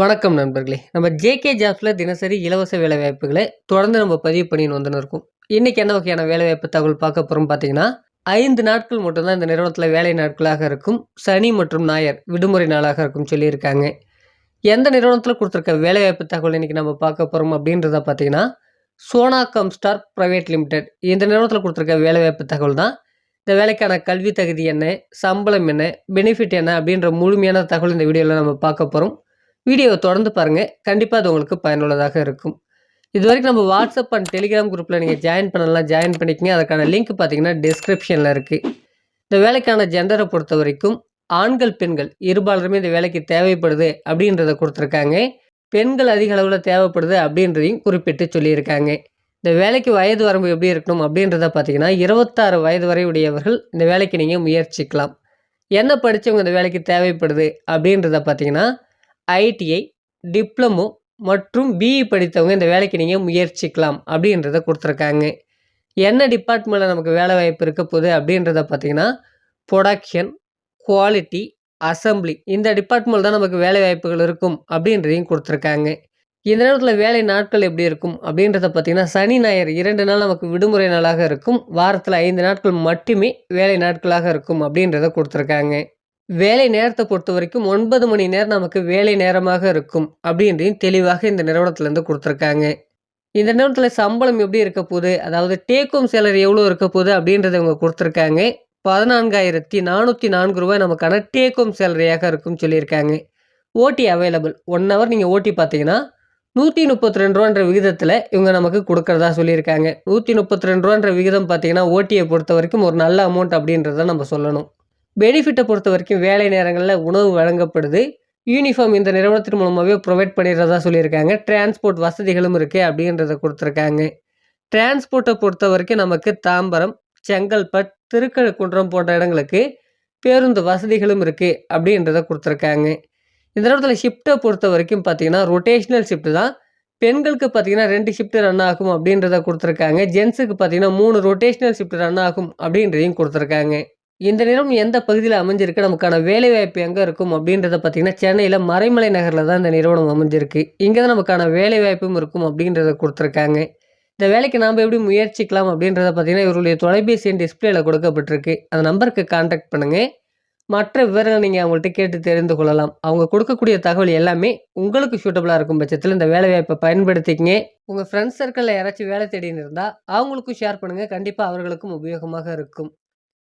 வணக்கம் நண்பர்களே. நம்ம ஜேகே ஜாப்ஸில் தினசரி இலவச வேலைவாய்ப்புகளை தொடர்ந்து நம்ம பதிவு பண்ணின்னு வந்துன்னு இருக்கோம். இன்றைக்கி என்ன வகையான வேலைவாய்ப்பு தகவல் பார்க்க போகிறோம் பார்த்தீங்கன்னா ஐந்து நாட்கள் மட்டும்தான் இந்த நிறுவனத்தில் வேலை நாட்களாக இருக்கும். சனி மற்றும் ஞாயர் விடுமுறை நாளாக இருக்கும் சொல்லியிருக்காங்க. எந்த நிறுவனத்தில் கொடுத்துருக்க வேலைவாய்ப்பு தகவல் இன்றைக்கி நம்ம பார்க்க போகிறோம் அப்படின்றத பார்த்தீங்கன்னா சோனா கம்ஸ்டார் ப்ரைவேட் லிமிடெட் இந்த நிறுவனத்தில் கொடுத்துருக்க வேலைவாய்ப்பு தகவல் தான். இந்த வேலைக்கான கல்வி தகுதி என்ன சம்பளம் என்ன பெனிஃபிட் என்ன அப்படின்ற முழுமையான தகவல் இந்த வீடியோவில் நம்ம பார்க்க போகிறோம் வீடியோவை தொடர்ந்து பாருங்கள் கண்டிப்பாக அது உங்களுக்கு பயனுள்ளதாக இருக்கும். இது வரைக்கும் நம்ம வாட்ஸ்அப் அண்ட் டெலிகிராம் குரூப்பில் நீங்கள் ஜாயின் பண்ணலாம். ஜாயின் பண்ணிக்கங்க. அதுக்கான லிங்க் பார்த்தீங்கன்னா டிஸ்கிரிப்ஷனில் இருக்குது இந்த வேலைக்கான ஜெண்டரை பொறுத்த வரைக்கும் ஆண்கள் பெண்கள் இருபாலருமே இந்த வேலைக்கு தேவைப்படுது அப்படின்றத கொடுத்துருக்காங்க. பெண்கள் அதிக அளவில் தேவைப்படுது அப்படின்றதையும் குறிப்பிட்டு சொல்லியிருக்காங்க. இந்த வேலைக்கு வயது வரம்பு எப்படி இருக்கணும் அப்படின்றத பார்த்தீங்கன்னா இருபத்தாறு வயது வரை உடையவர்கள் இந்த வேலைக்கு நீங்கள் முயற்சிக்கலாம். என்ன படித்தவங்க இந்த வேலைக்கு தேவைப்படுது அப்படின்றத பார்த்தீங்கன்னா ஐடிஐ டிப்ளமோ மற்றும் பிஇ படித்தவங்க இந்த வேலைக்கு நீங்கள் முயற்சிக்கலாம் அப்படின்றத கொடுத்துருக்காங்க. என்ன டிபார்ட்மெண்ட்டில் நமக்கு வேலை வாய்ப்பு இருக்க போகுது அப்படின்றத பார்த்தீங்கன்னா ப்ரொடக்ஷன் குவாலிட்டி அசம்பிளி இந்த டிபார்ட்மெண்ட் தான் நமக்கு வேலை வாய்ப்புகள் இருக்கும் அப்படின்றதையும் கொடுத்துருக்காங்க. இந்த நேரத்தில் வேலை நாட்கள் எப்படி இருக்கும் அப்படின்றத பார்த்தீங்கன்னா சனி ஞாயிறு இரண்டு நாள் நமக்கு விடுமுறை நாளாக இருக்கும். வாரத்தில் ஐந்து நாட்கள் மட்டுமே வேலை நாட்களாக இருக்கும் அப்படின்றத கொடுத்துருக்காங்க. வேலை நேரத்தை பொறுத்த வரைக்கும் ஒன்பது மணி நேரம் நமக்கு வேலை நேரமாக இருக்கும் அப்படின்றையும் தெளிவாக இந்த நிறுவனத்துலேருந்து கொடுத்துருக்காங்க. இந்த நிறுவனத்தில் சம்பளம் எப்படி இருக்க போகுது? அதாவது டேக்கும் சேலரி எவ்வளோ இருக்க போகுது அப்படின்றத இவங்க கொடுத்துருக்காங்க. பதினான்காயிரத்தி நானூற்றி நான்கு ரூபாய் நமக்கான டேக்கும் சேலரியாக இருக்கும்னு சொல்லியிருக்காங்க. ஓட்டி அவைலபிள் ஒன் ஹவர் நீங்கள் ஓட்டி பார்த்தீங்கன்னா நூற்றி முப்பத்தி ரெண்டு ரூபான்ற விகிதத்தில் இவங்க நமக்கு கொடுக்குறதா சொல்லியிருக்காங்க. நூற்றி முப்பத்தி ரெண்டு ரூபான்ற விகிதம் பார்த்தீங்கன்னா ஓட்டியை பொறுத்த வரைக்கும் ஒரு நல்ல அமௌண்ட் அப்படின்றத நம்ம சொல்லணும். பெனிஃபிட்டை பொறுத்த வரைக்கும் வேலை நேரங்களில் உணவு வழங்கப்படுது. யூனிஃபார்ம் இந்த நிறுவனத்தின் மூலமாகவே ப்ரொவைட் பண்ணிடுறதா சொல்லியிருக்காங்க. டிரான்ஸ்போர்ட் வசதிகளும் இருக்குது அப்படின்றத கொடுத்துருக்காங்க. டிரான்ஸ்போர்ட்டை பொறுத்த வரைக்கும் நமக்கு தாம்பரம் செங்கல்பட் திருக்கழுக்குன்றம் போன்ற இடங்களுக்கு பேருந்து வசதிகளும் இருக்குது அப்படின்றத கொடுத்துருக்காங்க. இந்த இடத்துல ஷிஃப்ட்டை பொறுத்த வரைக்கும் பார்த்தீங்கன்னா ரொட்டேஷ்னல் ஷிஃப்ட் தான். பெண்களுக்கு பார்த்தீங்கன்னா ரெண்டு ஷிஃப்ட் ரன் ஆகும் அப்படின்றத கொடுத்துருக்காங்க. ஜென்ஸுக்கு பார்த்தீங்கன்னா மூணு ரொட்டேஷ்னல் ஷிஃப்ட் ரன் ஆகும் அப்படின்றதையும் கொடுத்துருக்காங்க. இந்த நிறுவனம் எந்த பகுதியில் அமைஞ்சிருக்கு? நமக்கான வேலைவாய்ப்பு எங்கே இருக்கும்? அப்படின்றத பார்த்தீங்கன்னா சென்னையில் மறைமலை நகரில் தான் இந்த நிறுவனம் அமைஞ்சிருக்கு. இங்கே தான் நமக்கான வேலைவாய்ப்பும் இருக்கும் அப்படின்றத கொடுத்துருக்காங்க. இந்த வேலைக்கு நாம் எப்படி முயற்சிக்கலாம் அப்படின்றத பார்த்தீங்கன்னா இவருடைய தொலைபேசி எண் டிஸ்பிளேல கொடுக்கப்பட்டிருக்கு. அந்த நம்பருக்கு கான்டாக்ட் பண்ணுங்கள் மற்ற விவரங்கள் நீங்கள் அவங்கள்ட்ட கேட்டு தெரிந்து கொள்ளலாம். அவங்க கொடுக்கக்கூடிய தகவல் எல்லாமே உங்களுக்கு சூட்டபுளாக இருக்கும் பட்சத்தில் இந்த வேலைவாய்ப்பை பயன்படுத்திக்கங்க. உங்கள் ஃப்ரெண்ட்ஸ் சர்க்கிளில் யாராச்சும் வேலை தேடின்னு இருந்தால் அவங்களுக்கும் ஷேர் பண்ணுங்கள் கண்டிப்பாக அவர்களுக்கும் உபயோகமாக இருக்கும்.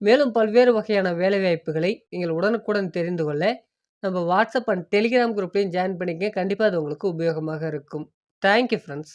மேலும் பல்வேறு வகையான வேலைவாய்ப்புகளை நீங்கள் உடனுக்குடன் தெரிந்து கொள்ள நம்ம வாட்ஸ்அப் அண்ட் டெலிகிராம் குரூப்லேயும் ஜாயின் பண்ணிக்க கண்டிப்பாக அது உங்களுக்கு உபயோகமாக இருக்கும். Thank you friends